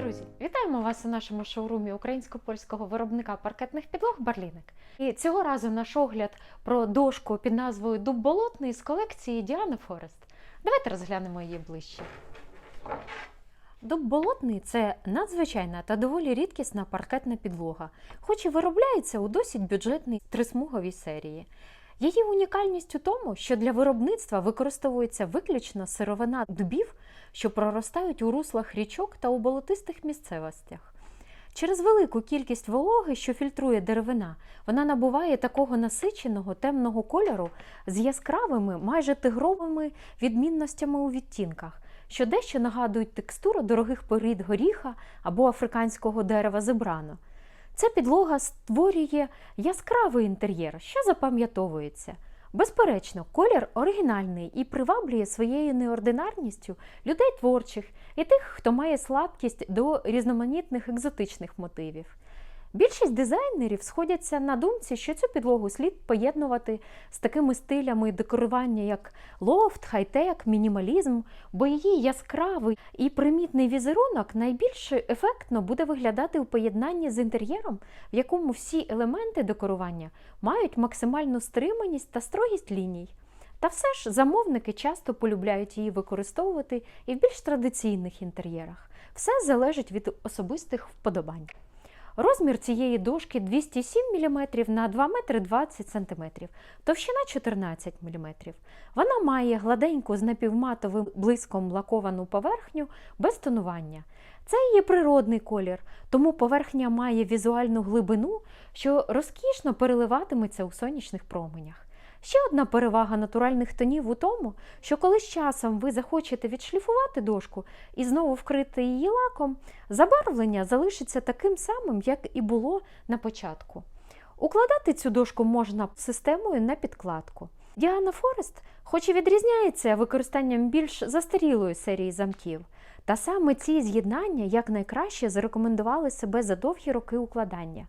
Друзі, вітаємо вас у нашому шоурумі українсько-польського виробника паркетних підлог Барліник. І цього разу наш огляд про дошку під назвою Дуб болотний з колекції Діана Форест. Давайте розглянемо її ближче. Дуб болотний це надзвичайна та доволі рідкісна паркетна підлога, хоч і виробляється у досить бюджетній трисмуговій серії. Її унікальність у тому, що для виробництва використовується виключно сировина дубів, що проростають у руслах річок та у болотистих місцевостях. Через велику кількість вологи, що фільтрує деревина, вона набуває такого насиченого темного кольору з яскравими, майже тигровими відмінностями у відтінках, що дещо нагадують текстуру дорогих порід горіха або африканського дерева зебрано. Ця підлога створює яскравий інтер'єр, що запам'ятовується. Безперечно, колір оригінальний і приваблює своєю неординарністю людей творчих і тих, хто має слабкість до різноманітних екзотичних мотивів. Більшість дизайнерів сходяться на думці, що цю підлогу слід поєднувати з такими стилями декорування, як лофт, хай-тек, мінімалізм, бо її яскравий і примітний візерунок найбільш ефектно буде виглядати у поєднанні з інтер'єром, в якому всі елементи декорування мають максимальну стриманість та строгість ліній. Та все ж замовники часто полюбляють її використовувати і в більш традиційних інтер'єрах. Все залежить від особистих вподобань. Розмір цієї дошки 207 мм на 2 метри 20 см, товщина 14 мм. Вона має гладеньку з напівматовим блиском лаковану поверхню без тонування. Це її природний колір, тому поверхня має візуальну глибину, що розкішно переливатиметься у сонячних променях. Ще одна перевага натуральних тонів у тому, що коли з часом ви захочете відшліфувати дошку і знову вкрити її лаком, забарвлення залишиться таким самим, як і було на початку. Укладати цю дошку можна системою на підкладку. Діана Форест, хоч і відрізняється використанням більш застарілої серії замків, та саме ці з'єднання якнайкраще зарекомендували себе за довгі роки укладання.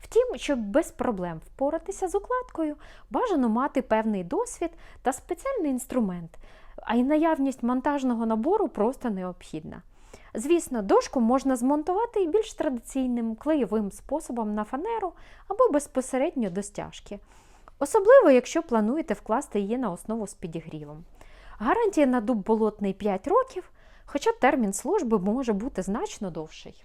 Втім, щоб без проблем впоратися з укладкою, бажано мати певний досвід та спеціальний інструмент, а й наявність монтажного набору просто необхідна. Звісно, дошку можна змонтувати і більш традиційним клеєвим способом на фанеру або безпосередньо до стяжки, особливо якщо плануєте вкласти її на основу з підігрівом. Гарантія на дуб болотний 5 років, хоча термін служби може бути значно довший.